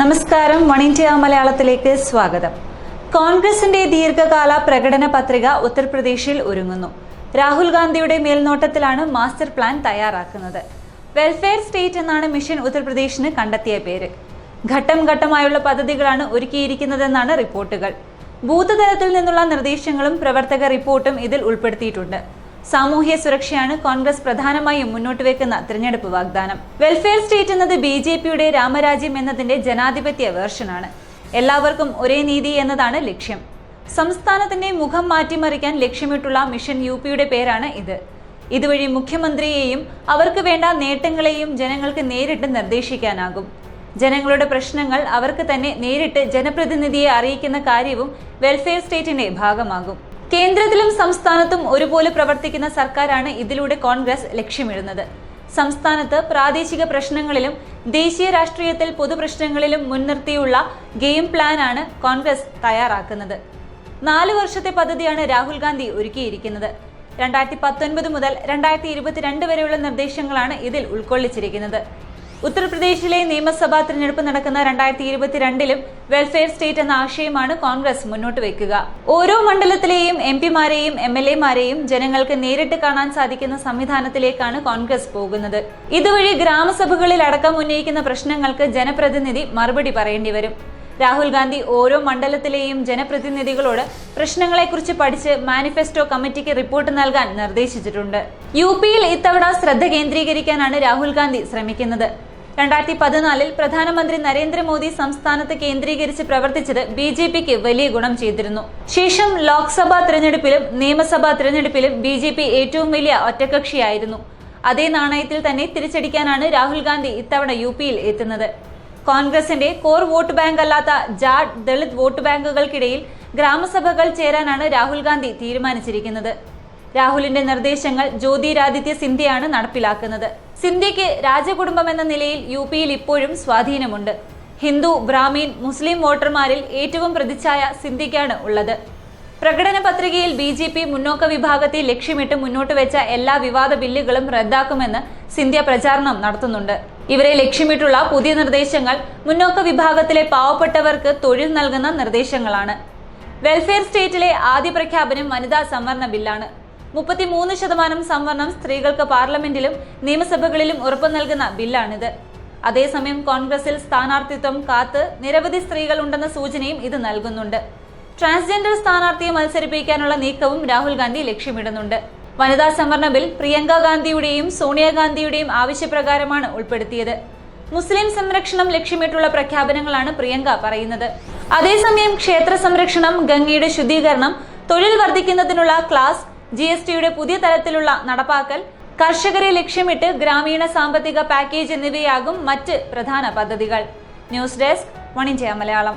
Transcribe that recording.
നമസ്കാരം. One India മലയാളത്തിലേക്ക് സ്വാഗതം. കോൺഗ്രസിന്റെ ദീർഘകാല പ്രകടന പത്രിക ഉത്തർപ്രദേശിൽ ഒരുങ്ങുന്നു. രാഹുൽ ഗാന്ധിയുടെ മേൽനോട്ടത്തിലാണ് മാസ്റ്റർ പ്ലാൻ തയ്യാറാക്കുന്നത്. വെൽഫെയർ സ്റ്റേറ്റ് എന്നാണ് മിഷൻ ഉത്തർപ്രദേശിന് കണ്ടെത്തിയ പേര്. ഘട്ടം ഘട്ടമായുള്ള പദ്ധതികളാണ് ഒരുക്കിയിരിക്കുന്നതെന്നാണ് റിപ്പോർട്ടുകൾ. ബൂത്ത് തലത്തിൽ നിന്നുള്ള നിർദ്ദേശങ്ങളും പ്രവർത്തക റിപ്പോർട്ടും ഇതിൽ ഉൾപ്പെടുത്തിയിട്ടുണ്ട്. സാമൂഹ്യ സുരക്ഷയാണ് കോൺഗ്രസ് പ്രധാനമായും മുന്നോട്ട് വെക്കുന്ന തിരഞ്ഞെടുപ്പ് വാഗ്ദാനം. വെൽഫെയർ സ്റ്റേറ്റ് എന്നത് ബി ജെ പിയുടെ രാമരാജ്യം എന്നതിന്റെ ജനാധിപത്യ വേർഷനാണ്. എല്ലാവർക്കും ഒരേ നീതി എന്നതാണ് ലക്ഷ്യം. സംസ്ഥാനത്തിന്റെ മുഖം മാറ്റിമറിക്കാൻ ലക്ഷ്യമിട്ടുള്ള മിഷൻ യു പിയുടെ പേരാണ് ഇത്. ഇതുവഴി മുഖ്യമന്ത്രിയെയും അവർക്ക് വേണ്ട നേട്ടങ്ങളെയും ജനങ്ങൾക്ക് നേരിട്ട് നിർദ്ദേശിക്കാനാകും. ജനങ്ങളുടെ പ്രശ്നങ്ങൾ അവർക്ക് തന്നെ നേരിട്ട് ജനപ്രതിനിധിയെ അറിയിക്കുന്ന കാര്യവും വെൽഫെയർ സ്റ്റേറ്റിന്റെ ഭാഗമാകും. കേന്ദ്രത്തിലും സംസ്ഥാനത്തും ഒരുപോലെ പ്രവർത്തിക്കുന്ന സർക്കാരാണ് ഇതിലൂടെ കോൺഗ്രസ് ലക്ഷ്യമിടുന്നത്. സംസ്ഥാനത്ത് പ്രാദേശിക പ്രശ്നങ്ങളിലും ദേശീയ രാഷ്ട്രീയത്തിൽ പൊതുപ്രശ്നങ്ങളിലും മുൻനിർത്തിയുള്ള ഗെയിം പ്ലാനാണ് കോൺഗ്രസ് തയ്യാറാക്കുന്നത്. നാല് വർഷത്തെ പദ്ധതിയാണ് രാഹുൽ ഗാന്ധി ഒരുക്കിയിരിക്കുന്നത്. രണ്ടായിരത്തി പത്തൊൻപത് മുതൽ രണ്ടായിരത്തി ഇരുപത്തിരണ്ട് വരെയുള്ള നിർദ്ദേശങ്ങളാണ് ഇതിൽ ഉൾക്കൊള്ളിച്ചിരിക്കുന്നത്. ഉത്തർപ്രദേശിലെ നിയമസഭാ തിരഞ്ഞെടുപ്പ് നടക്കുന്ന രണ്ടായിരത്തി ഇരുപത്തിരണ്ടിലും വെൽഫെയർ സ്റ്റേറ്റ് എന്ന ആശയമാണ് കോൺഗ്രസ് മുന്നോട്ട് വെക്കുക. ഓരോ മണ്ഡലത്തിലെയും എം പിമാരെയും എം എൽ എമാരെയും ജനങ്ങൾക്ക് നേരിട്ട് കാണാൻ സാധിക്കുന്ന സംവിധാനത്തിലേക്കാണ് കോൺഗ്രസ് പോകുന്നത്. ഇതുവഴി ഗ്രാമസഭകളിൽ അടക്കം ഉന്നയിക്കുന്ന പ്രശ്നങ്ങൾക്ക് ജനപ്രതിനിധി മറുപടി പറയേണ്ടി വരും. രാഹുൽ ഗാന്ധി ഓരോ മണ്ഡലത്തിലെയും ജനപ്രതിനിധികളോട് പ്രശ്നങ്ങളെക്കുറിച്ച് പഠിച്ച് മാനിഫെസ്റ്റോ കമ്മിറ്റിക്ക് റിപ്പോർട്ട് നൽകാൻ നിർദ്ദേശിച്ചിട്ടുണ്ട്. യു പിയിൽ ഇത്തവണ ശ്രദ്ധ കേന്ദ്രീകരിക്കാനാണ് രാഹുൽ ഗാന്ധി ശ്രമിക്കുന്നത്. രണ്ടായിരത്തി പതിനാലിൽ പ്രധാനമന്ത്രി നരേന്ദ്രമോദി സംസ്ഥാനത്ത് കേന്ദ്രീകരിച്ച് പ്രവർത്തിച്ചത് ബി ജെ പിക്ക് വലിയ ഗുണം ചെയ്തിരുന്നു. ശേഷം ലോക്സഭാ തിരഞ്ഞെടുപ്പിലും നിയമസഭാ തിരഞ്ഞെടുപ്പിലും ബി ജെ പി ഏറ്റവും വലിയ ഒറ്റകക്ഷിയായിരുന്നു. അതേ നാണയത്തിൽ തന്നെ തിരിച്ചടിക്കാനാണ് രാഹുൽ ഗാന്ധി ഇത്തവണ യു പിയിൽ എത്തുന്നത്. കോൺഗ്രസിന്റെ കോർ വോട്ട് ബാങ്ക് അല്ലാത്ത ജാഡ് ദളിത് വോട്ട് ബാങ്കുകൾക്കിടയിൽ ഗ്രാമസഭകൾ ചേരാനാണ് രാഹുൽ ഗാന്ധി തീരുമാനിച്ചിരിക്കുന്നത്. രാഹുലിന്റെ നിർദ്ദേശങ്ങൾ ജ്യോതിരാദിത്യ സിന്ധ്യയാണ് നടപ്പിലാക്കുന്നത്. സിന്ധ്യയ്ക്ക് രാജകുടുംബം എന്ന നിലയിൽ യു പിയിൽ ഇപ്പോഴും സ്വാധീനമുണ്ട്. ഹിന്ദു ബ്രാഹ്മീൻ മുസ്ലിം വോട്ടർമാരിൽ ഏറ്റവും പ്രതിച്ഛായ സിന്ധ്യയ്ക്കാണ് ഉള്ളത്. പ്രകടന പത്രികയിൽ ബി ജെ പി മുന്നോക്ക വിഭാഗത്തെ ലക്ഷ്യമിട്ട് മുന്നോട്ട് വെച്ച എല്ലാ വിവാദ ബില്ലുകളും റദ്ദാക്കുമെന്ന് സിന്ധ്യ പ്രചാരണം നടത്തുന്നുണ്ട്. ഇവരെ ലക്ഷ്യമിട്ടുള്ള പുതിയ നിർദ്ദേശങ്ങൾ മുന്നോക്ക വിഭാഗത്തിലെ പാവപ്പെട്ടവർക്ക് തൊഴിൽ നൽകുന്ന നിർദ്ദേശങ്ങളാണ്. വെൽഫെയർ സ്റ്റേറ്റിലെ ആദ്യ പ്രഖ്യാപനം വനിതാ സംവരണ ബില്ലാണ്. മുപ്പത്തിമൂന്ന് ശതമാനം സംവരണം സ്ത്രീകൾക്ക് പാർലമെന്റിലും നിയമസഭകളിലും ഉറപ്പു നൽകുന്ന ബില്ലാണിത്. അതേസമയം കോൺഗ്രസിൽ സ്ഥാനാർത്ഥിത്വം കാത്ത് നിരവധി സ്ത്രീകൾ ഉണ്ടെന്ന സൂചനയും ഇത് നൽകുന്നുണ്ട്. ട്രാൻസ്ജെൻഡർ സ്ഥാനാർത്ഥിയെ മത്സരിപ്പിക്കാനുള്ള നീക്കവും രാഹുൽ ഗാന്ധി ലക്ഷ്യമിടുന്നുണ്ട്. വനിതാ സംവരണ ബിൽ പ്രിയങ്ക ഗാന്ധിയുടെയും സോണിയാഗാന്ധിയുടെയും ആവശ്യപ്രകാരമാണ് ഉൾപ്പെടുത്തിയത്. മുസ്ലിം സംരക്ഷണം ലക്ഷ്യമിട്ടുള്ള പ്രഖ്യാപനങ്ങളാണ് പ്രിയങ്ക പറയുന്നത്. അതേസമയം ക്ഷേത്ര സംരക്ഷണം ഗംഗയുടെ ശുദ്ധീകരണം തൊഴിൽ വർദ്ധിക്കുന്നതിനുള്ള ക്ലാസ് ജി എസ് ടിയുടെ പുതിയ തലത്തിലുള്ള നടപ്പാക്കൽ കർഷകരെ ലക്ഷ്യമിട്ട് ഗ്രാമീണ സാമ്പത്തിക പാക്കേജ് എന്നിവയാകും മറ്റ് പ്രധാന പദ്ധതികൾ. News desk വണിജയ Malayalam